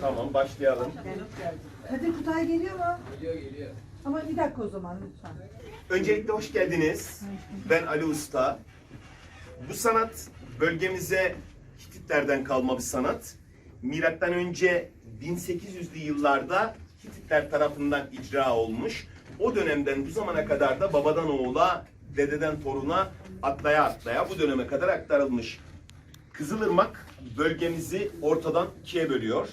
Tamam başlayalım. Kadir Kutay geliyor mu? Geliyor geliyor. Ama bir dakika o zaman lütfen. Öncelikle hoş geldiniz. Ben Ali Usta. Bu sanat bölgemize Hititlerden kalma bir sanat. Milattan önce 1800'lü yıllarda Hititler tarafından icra olmuş. O dönemden bu zamana kadar da babadan oğula, dededen toruna atlaya atlaya bu döneme kadar aktarılmış. Kızılırmak bölgemizi ortadan ikiye bölüyor.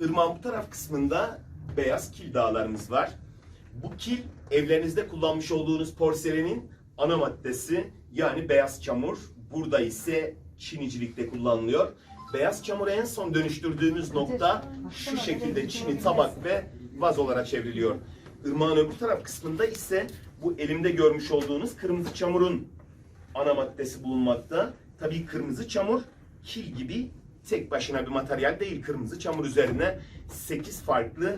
Irmağın bu taraf kısmında beyaz kil dağlarımız var. Bu kil evlerinizde kullanmış olduğunuz porselenin ana maddesi yani beyaz çamur. Burada ise çinicilikte kullanılıyor. Beyaz çamuru en son dönüştürdüğümüz nokta şu şekilde çini tabak ve vazolara çevriliyor. Irmağın öbür taraf kısmında ise bu elimde görmüş olduğunuz kırmızı çamurun ana maddesi bulunmakta. Tabii kırmızı çamur kil gibi tek başına bir materyal değil. Kırmızı çamur üzerine 8 farklı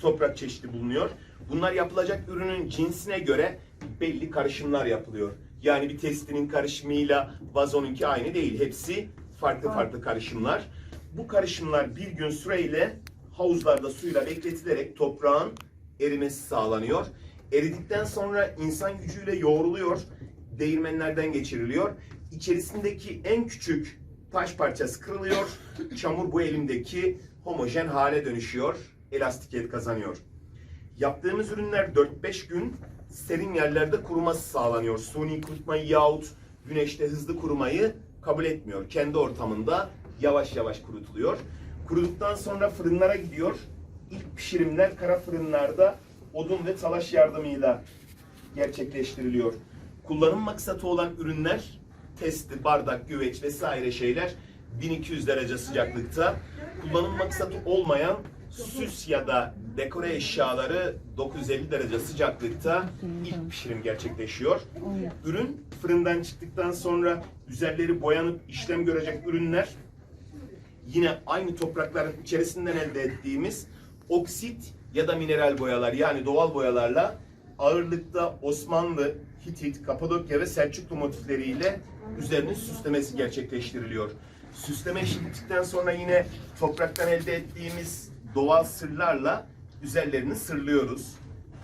toprak çeşidi bulunuyor. Bunlar yapılacak ürünün cinsine göre belli karışımlar yapılıyor. Yani bir testinin karışımıyla vazonunki aynı değil. Hepsi farklı farklı karışımlar. Bu karışımlar bir gün süreyle havuzlarda suyla bekletilerek toprağın erimesi sağlanıyor. Eridikten sonra insan gücüyle yoğruluyor, değirmenlerden geçiriliyor. İçerisindeki en küçük taş parçası kırılıyor. Çamur bu elimdeki homojen hale dönüşüyor. Elastikiyet kazanıyor. Yaptığımız ürünler 4-5 gün serin yerlerde kuruması sağlanıyor. Suni kurutmayı yahut güneşte hızlı kurumayı kabul etmiyor. Kendi ortamında yavaş yavaş kurutuluyor. Kuruduktan sonra fırınlara gidiyor. İlk pişirimler kara fırınlarda odun ve talaş yardımıyla gerçekleştiriliyor. Kullanım maksatı olan ürünler testi, bardak, güveç vesaire şeyler 1200 derece sıcaklıkta. Kullanım maksatı olmayan süs ya da dekore eşyaları 950 derece sıcaklıkta ilk pişirim gerçekleşiyor. Ürün fırından çıktıktan sonra üzerleri boyanıp işlem görecek ürünler yine aynı toprakların içerisinden elde ettiğimiz oksit ya da mineral boyalar yani doğal boyalarla ağırlıkta Osmanlı, Hitit, Kapadokya ve Selçuklu motifleriyle üzerinin süslemesi gerçekleştiriliyor. Süsleme işi bittikten sonra yine topraktan elde ettiğimiz doğal sırlarla üzerlerini sırlıyoruz.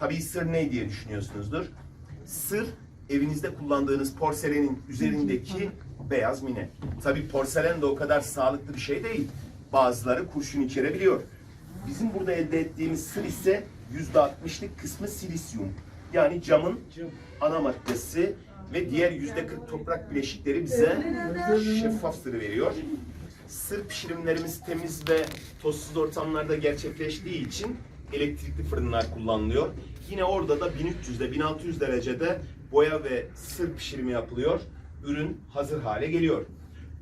Tabii sır ne diye düşünüyorsunuzdur. Sır evinizde kullandığınız porselenin üzerindeki beyaz mine. Tabii porselen de o kadar sağlıklı bir şey değil. Bazıları kurşun içerebiliyor. Bizim burada elde ettiğimiz sır ise %60'lık kısmı silisyum. Yani camın ana maddesi ve diğer %40 toprak bileşikleri bize şeffaf sırrı veriyor. Sır pişirimlerimiz temiz ve tozsuz ortamlarda gerçekleştiği için elektrikli fırınlar kullanılıyor. Yine orada da 1300'de 1600 derecede boya ve sır pişirimi yapılıyor. Ürün hazır hale geliyor.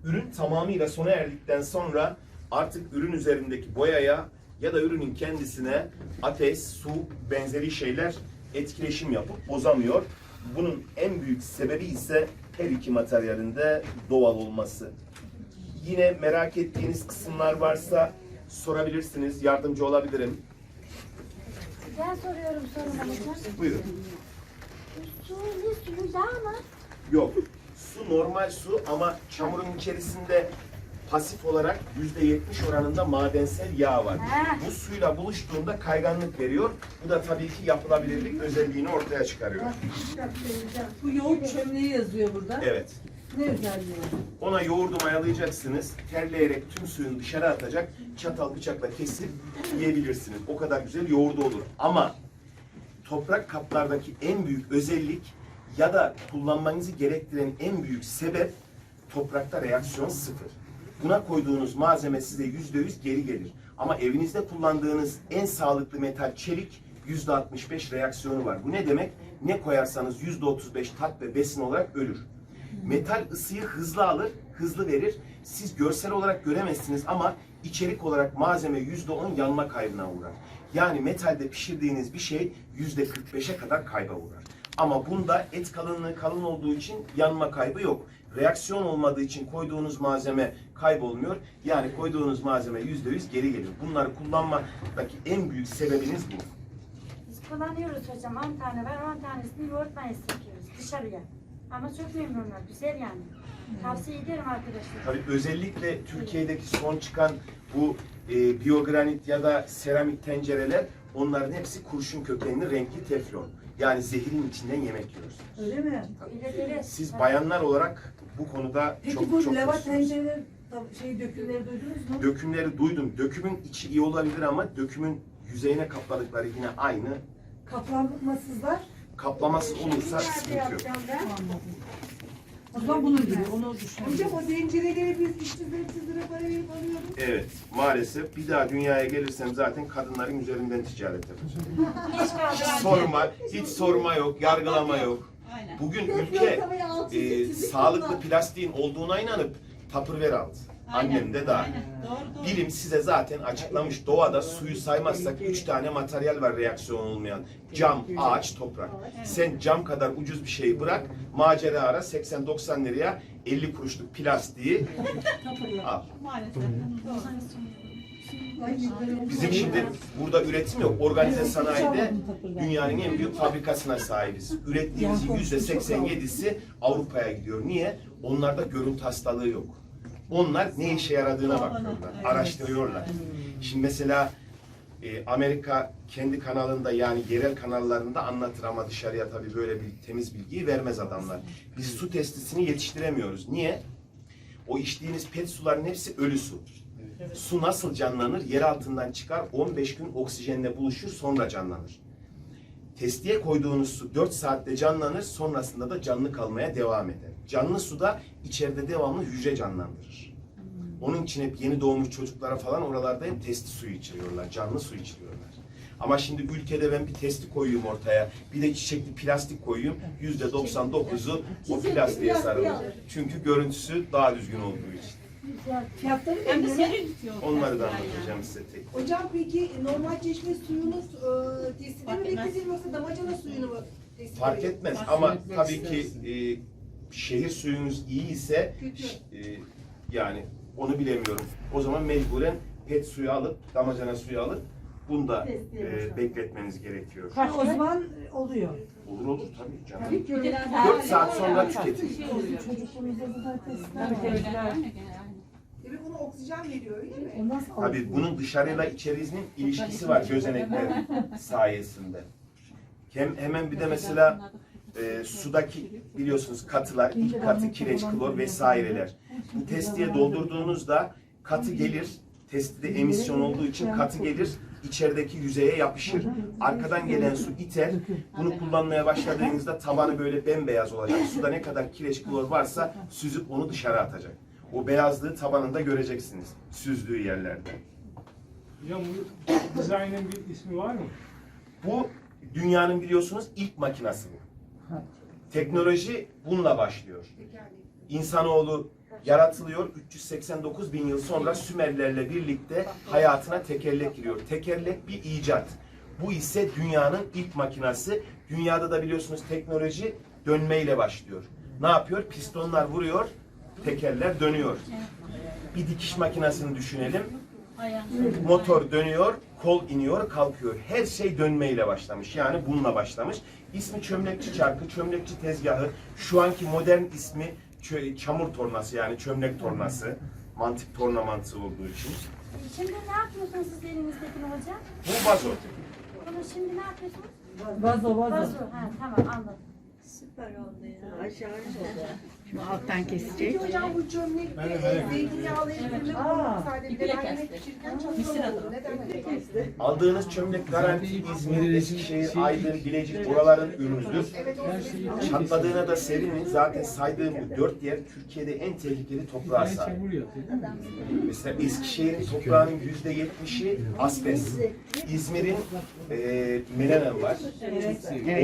Ürün tamamıyla sona erdikten sonra artık ürün üzerindeki boyaya ya da ürünün kendisine ateş, su benzeri şeyler etkileşim yapıp bozamıyor. Bunun en büyük sebebi ise her iki materyalinde doğal olması. Yine merak ettiğiniz kısımlar varsa sorabilirsiniz, yardımcı olabilirim. Ben soruyorum sorumu. Buyurun. Su ne suyu yağ mı? Yok. Su normal su ama çamurun içerisinde pasif olarak %70 oranında madensel yağ var. Bu suyla buluştuğunda kayganlık veriyor. Bu da tabii ki yapılabilirlik özelliğini ortaya çıkarıyor. Bu yoğurt çömleği yazıyor burada. Evet. Ne özelliği var? Ona yoğurdu mayalayacaksınız. Terleyerek tüm suyunu dışarı atacak. Çatal bıçakla kesip yiyebilirsiniz. O kadar güzel yoğurdu olur. Ama toprak kaplardaki en büyük özellik ya da kullanmanızı gerektiren en büyük sebep toprakta reaksiyon sıfır. Buna koyduğunuz malzeme size yüzde yüz geri gelir. Ama evinizde kullandığınız en sağlıklı metal çelik yüzde 65 reaksiyonu var. Bu ne demek? Ne koyarsanız yüzde 35 tat ve besin olarak ölür. Metal ısıyı hızlı alır, hızlı verir. Siz görsel olarak göremezsiniz ama içerik olarak malzeme yüzde on yanma kaybına uğrar. Yani metalde pişirdiğiniz bir şey yüzde 45'e kadar kayba uğrar. Ama bunda et kalınlığı kalın olduğu için yanma kaybı yok. Reaksiyon olmadığı için koyduğunuz malzeme kaybolmuyor. Yani koyduğunuz malzeme yüzde yüz geri gelir. Bunları kullanmadaki en büyük sebebiniz bu. Biz kullanıyoruz hocam 10 tane var 10 tanesini yoğurt mayası yapıyoruz dışarıya. Ama çok memnunlar güzel yani. Tavsiye ederim arkadaşlar. Tabii özellikle Türkiye'deki son çıkan Bu e, biyogranit ya da seramik tencereler onların hepsi kurşun kökenli renkli teflon. Yani zehirin içinden yemek yiyoruz. Öyle mi? İleri. Siz bayanlar olarak bu konuda Peki çok bu çok lava güçlüsünüz. tencereleri tab- şey dökümleri duydunuz mu? Dökümleri duydum. Dökümün içi iyi olabilir ama dökümün yüzeyine kapladıkları yine aynı. Kaplanmasızlar. Kaplaması olursa sıkıntı yok. O zaman bunun gibi. Onu düşünüyorum. Hocam o tencereleri biz 300 lira 300 lira para verip alıyoruz. Evet, maalesef bir daha dünyaya gelirsem zaten kadınların üzerinden ticaret yapacağım. Sorma, hiç sorma yok, yargılama yok. Bugün ülke e, sağlıklı plastiğin olduğuna inanıp Tupperware aldı. Annem de dahil. Bilim size zaten açıklamış. Doğada suyu saymazsak üç tane materyal var reaksiyon olmayan. Cam, ağaç, toprak. Sen cam kadar ucuz bir şeyi bırak, macera ara 80-90 liraya 50 kuruşluk plastiği al. Bizim şimdi burada üretim yok. Organize sanayide dünyanın en büyük fabrikasına sahibiz. Ürettiğimizin yüzde 87'si Avrupa'ya gidiyor. Niye? Onlarda görüntü hastalığı yok. Onlar ne işe yaradığına bakıyorlar, araştırıyorlar. Şimdi mesela e, Amerika kendi kanalında yani yerel kanallarında anlatır ama dışarıya tabii böyle bir temiz bilgiyi vermez adamlar. Biz su testisini yetiştiremiyoruz. Niye? O içtiğiniz pet suların hepsi ölü su. Su nasıl canlanır? Yer altından çıkar, 15 gün oksijenle buluşur, sonra canlanır. Testiye koyduğunuz su 4 saatte canlanır, sonrasında da canlı kalmaya devam eder. Canlı suda içeride devamlı hücre canlandırır. Onun için hep yeni doğmuş çocuklara falan oralarda hep testi suyu içiriyorlar, canlı su içiriyorlar. Ama şimdi ülkede ben bir testi koyayım ortaya, bir de çiçekli plastik koyayım, yüzde 99'u o plastiğe sarılır. Çünkü görüntüsü daha düzgün olduğu için. Fiyatları Hem de serin tutuyor. Onları da anlatacağım size tek. Hocam peki normal çeşme suyunuz e, testide Fark mi etmez. bekletin yoksa damacana suyunu mu testide Fark etmez Fark ama tabii ki e, şehir suyunuz iyi ise Kötü. e, yani onu bilemiyorum. O zaman mecburen pet suyu alıp damacana suyu alıp bunu da e, bekletmeniz gerekiyor. Ha, o zaman oluyor. Olur olur tabii canım. Tabii öyle. 4 saat sonra tüketin. Şey oluyor. Çocukluğumuzda zaten testler Tabii var. Demek ona oksijen veriyor öyle mi? Nasıl Tabii bunun dışarıyla içerisinin ilişkisi var gözeneklerin sayesinde. Hem, hemen bir de mesela e, sudaki biliyorsunuz katılar, ilk katı, kireç, klor vesaireler. Bu testiye doldurduğunuzda katı gelir, testide emisyon olduğu için katı gelir, içerideki yüzeye yapışır. Arkadan gelen su iter. Bunu kullanmaya başladığınızda tabanı böyle bembeyaz olacak. Suda ne kadar kireç, klor varsa süzüp onu dışarı atacak. O beyazlığı tabanında göreceksiniz süzdüğü yerlerde. Hocam bu dizaynın bir ismi var mı? Bu dünyanın biliyorsunuz ilk makinası bu. Teknoloji bununla başlıyor. İnsanoğlu yaratılıyor. 389 bin yıl sonra Sümerlerle birlikte hayatına tekerlek giriyor. Tekerlek bir icat. Bu ise dünyanın ilk makinası. Dünyada da biliyorsunuz teknoloji dönmeyle başlıyor. Ne yapıyor? Pistonlar vuruyor, tekerler dönüyor. Bir dikiş makinesini düşünelim. Motor dönüyor, kol iniyor, kalkıyor. Her şey dönmeyle başlamış. Yani bununla başlamış. İsmi çömlekçi çarkı, çömlekçi tezgahı. Şu anki modern ismi çamur tornası yani çömlek tornası. Mantık torna mantığı olduğu için. Şimdi ne yapıyorsunuz siz elinizdekini hocam? Bu vazo. Bunu şimdi ne yapıyorsunuz? Vazo vazo. Vazo. Ha, tamam anladım. Şimdi alttan kesecek. Peki hocam bu çömlek e, zeytinyağlı kullanıp sadece bir de yemek kesti. pişirirken adı. olur. Neden öyle? Aldığınız çömlek garanti İzmir, Eskişehir, Aydın, Bilecik buraların ürünüdür. Evet o Çatladığına da sevinin. Zaten saydığım bu dört yer Türkiye'de en tehlikeli toprağa sahip. Mesela Eskişehir'in toprağının yüzde yetmişi asbest. İzmir'in e, Menemen var.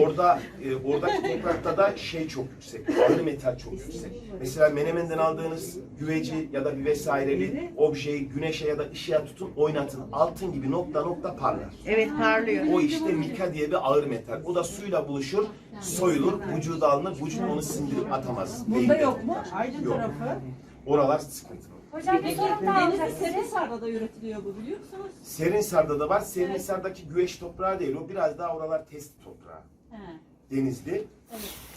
Orada e, oradaki toprakta da şey çok yüksek. Ağır metal çok yüksek. Mesela Menemen'den aldığınız güveci ya da bir vesaireli objeyi güneşe ya da ışığa tutun, oynatın. Altın gibi nokta nokta parlar. Evet parlıyor. O işte mika diye bir ağır metal. O da suyla buluşur, soyulur, vücuda alınır. Vücut onu sindirip atamaz. Burada Beyinde. yok mu? Aydın Yok. tarafı. Oralar sıkıntılı. Hocam bir sorum daha olacak denizli size. Serinhisar'da da üretiliyor bu biliyor musunuz? Serinhisar'da da var. Serinhisar'daki güveç toprağı değil. O biraz daha oralar test toprağı. He. Denizli. Thank you.